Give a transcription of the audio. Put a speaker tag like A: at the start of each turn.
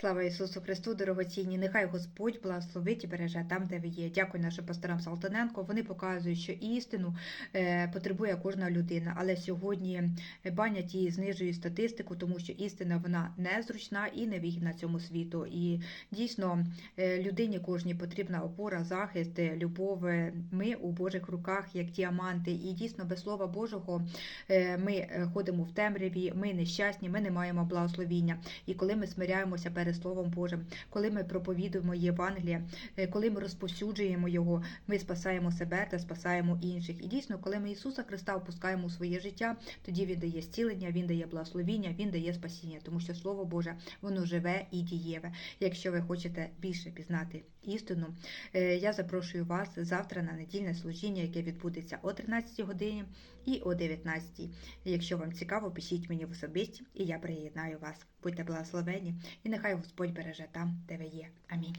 A: Слава Ісусу Христу, дорогоцінні! Нехай Господь благословить і береже там, де ви є. Дякую нашим пасторам Салтаненко. Вони показують, що істину е, потребує кожна людина. Але сьогодні банять і знижують статистику, тому що істина вона незручна і невигідна цьому світу. І дійсно е, людині кожній потрібна опора, захист, е, любов. Е, Ми у Божих руках, як діаманти. І дійсно без Слова Божого е, ми е, ходимо в темряві, ми нещасні, ми не маємо благословіння. І коли ми смиряємося перед Словом Божим, коли ми проповідуємо Євангеліє, е, коли ми розповсюджуємо його, ми спасаємо себе та спасаємо інших. І дійсно, коли ми Ісуса Христа впускаємо у своє життя, тоді Він дає зцілення, Він дає благословіння, Він дає спасіння, тому що Слово Боже, воно живе і дієве. Якщо ви хочете більше пізнати істину, е, я запрошую вас завтра на недільне служіння, яке відбудеться о 13 годині і о 19. Якщо вам цікаво, пишіть мені в особисті, і я приєднаю вас. Будьте благословені, і нехай Господь береже там, де ви є. Амінь.